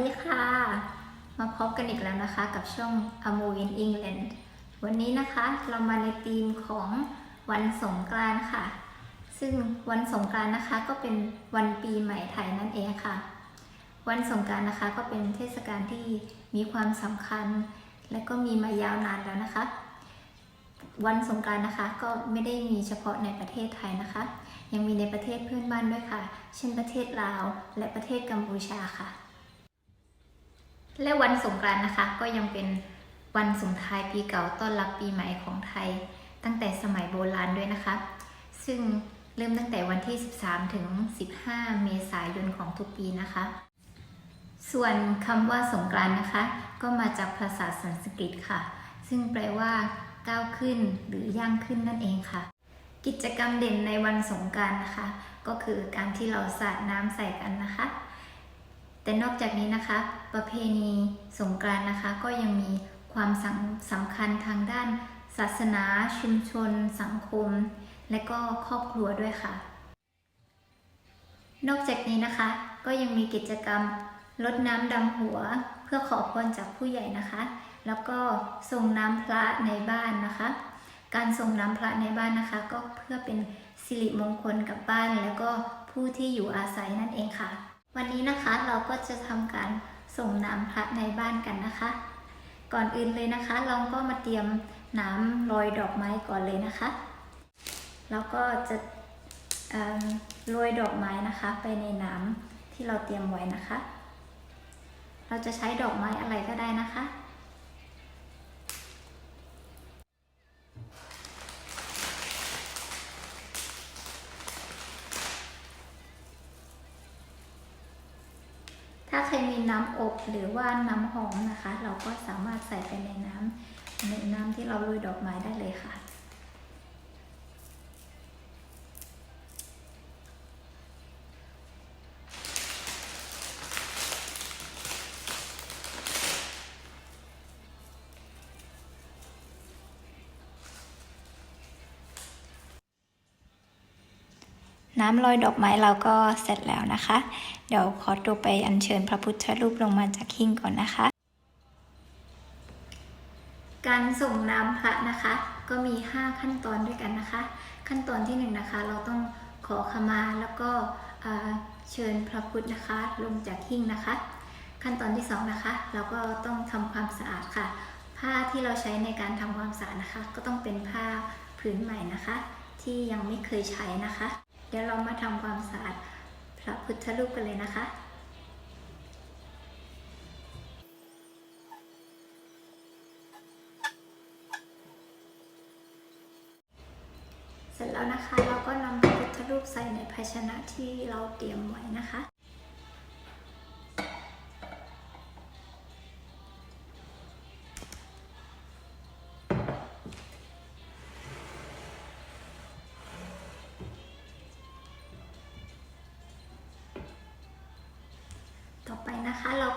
ดีค่ะ มาพบกันอีกแล้วนะคะกับช่อง a m o in England วันนี้นะคะเรามาในธีมของวันสงกรานต์ค่ะ ซึ่งวันสงกรานต์นะคะก็เป็นวันปีใหม่ไทยนั่นเองค่ะ วันสงกรานต์นะคะก็เป็นเทศกาลที่มีความสำคัญ และก็มีมายาวนานแล้วนะคะ วันสงกรานต์นะคะก็ไม่ได้มีเฉพาะในประเทศไทยนะคะยังมีในประเทศเพื่อนบ้านด้วยค่ะ เช่นประเทศลาว และประเทศกัมพูชาค่ะ และวันสงกรานต์นะคะ ก็ยังเป็นวันส่งท้ายปีเก่าต้อนรับปีใหม่ของไทย ตั้งแต่สมัยโบราณด้วยนะคะ ซึ่งเริ่มตั้งแต่วันที่ 13 ถึง 15 เมษายนของทุกปีนะคะ ส่วนคำว่าสงกรานต์นะคะ ก็มาจากภาษาสันสกฤตค่ะ ซึ่งแปลว่าก้าวขึ้นหรือย่างขึ้นนั่นเองค่ะ กิจกรรมเด่นในวันสงกรารนะคะ ก็คือการที่เราสาดน้ำใส่กันนะคะ แต่นอกจากนี้นะคะ ประเพณีสงกรานต์นะคะก็ยังมีความสำสำคัญทางด้านศาสนาชุมชน สังคม และก็ครอบครัวด้วยค่ะ นอกจากนี้นะคะ ก็ยังมีกิจกรรมลดน้ำดำหัว เพื่อขอพรจากผู้ใหญ่นะคะ แล้วก็ส่งน้ำพระในบ้านนะคะ การส่งน้ำพระในบ้านนะคะ ก็เพื่อเป็นสิริมงคลกับบ้านแล้วก็ผู้ที่อยู่อาศัยนั่นเองค่ะ วันนี้นะคะเราก็จะทำการส่งน้ำพระในบ้านกันนะคะ ก่อนอื่นเลยนะคะ เราก็มาเตรียมน้ำโรยดอกไม้ก่อนเลยนะคะแล้วก็จะเอิ่มโรยดอกไม้นะคะ ไปในน้ำที่เราเตรียมไว้นะคะ เราจะใช้ดอกไม้อะไรก็ได้นะคะ ถ้าใครมี น้ำอบหรือว่าน้ำหอมนะคะ เราก็สามารถใส่ไปในน้ำในน้ำที่เราโรยดอกไม้ได้เลยค่ะ น้ำลอยดอกไม้เราก็เสร็จแล้วนะคะ เดี๋ยวขอตัวไปอัญเชิญพระพุทธรูปลงมาจากหิ้งก่อนนะคะ การส่งน้ำพระนะคะ ก็มี 5 ขั้นตอนด้วยกันนะคะ ขั้นตอนที่1นงนะคะ เราต้องขอขมาแล้วก็เชิญพระพุทธนะคะ ลงจากหิ้งนะคะ ขั้นตอนที่2นะคะ เราก็ต้องทำความสะอาดค่ะ ผ้าที่เราใช้ในการทำความสะอาดนะคะ ก็ต้องเป็นผ้าผืนใหม่นะคะ ที่ยังไม่เคยใช้นะคะ ดี๋ยวเรามาทำความสะอาดพระพุทธรูปกันเลยนะคะเสร็จแล้วนะคะเราก็นำพระพุทธรูปใส่ในภาชนะที่เราเตรียมไว้นะคะ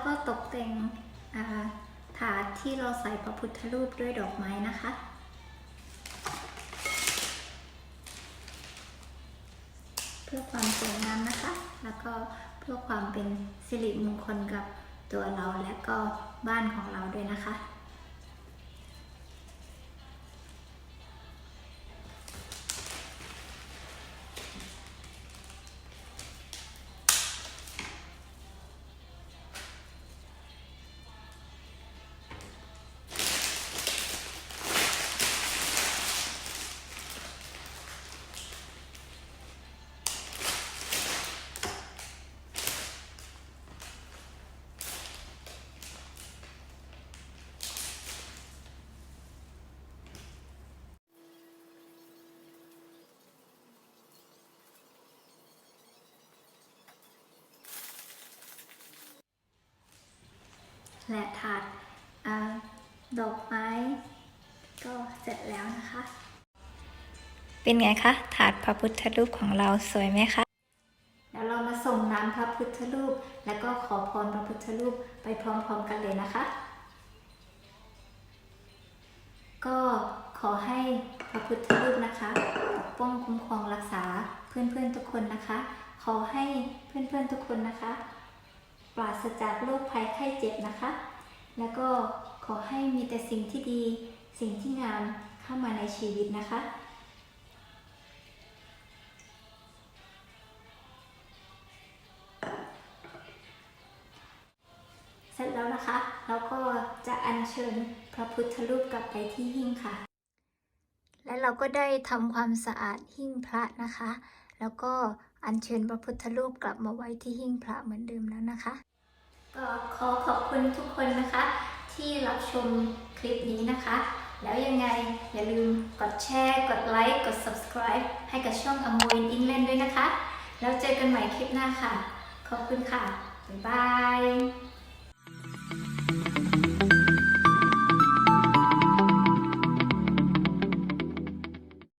ก็ตกแต่งถาดที่เราใส่พระพุทธรูปด้วยดอกไม้นะคะ เพื่อความสวยงามนะคะ แล้วก็เพื่อความเป็นสิริมงคลกับตัวเราและก็บ้านของเราด้วยนะคะ และถาดอาดอกไม้ ก็เสร็จแล้วนะคะ เป็นไงคะ ถาดพระพุทธรูปของเราสวยไหมคะเดี๋ยวเรามาส่งน้ำพระพุทธรูป แล้วก็ขอพรพระพุทธรูปไปพร้อมๆกันเลยนะคะ ก็ขอให้พระพุทธรูปนะคะปกป้องคุ้มครองรักษาเพื่อนๆทุกคนนะคะ ขอให้เพื่อนๆทุกคนนะคะ ปราศจากโรคภัยไข้เจ็บนะคะ แล้วก็ขอให้มีแต่สิ่งที่ดี สิ่งที่งามเข้ามาในชีวิตนะคะ เสร็จแล้วนะคะเราก็จะอัญเชิญพระพุทธรูปกลับไปที่หิ้งค่ะ และเราก็ได้ทำความสะอาดหิ้งพระนะคะ แล้วก็ อัญเชิญพระพุทธรูปกลับมาไว้ที่หิ้งพระเหมือนเดิมแล้วนะคะ ก็ขอขอบคุณทุกคนนะคะ ที่รับชมคลิปนี้นะคะ แล้วยังไงอย่าลืมกดแชร์ กดไลค์ กด subscribe ให้กับช่องอมวินอิงเลนด้วยนะคะ แล้วเจอกันใหม่คลิปหน้าค่ะ ขอบคุณค่ะ บ๊ายบาย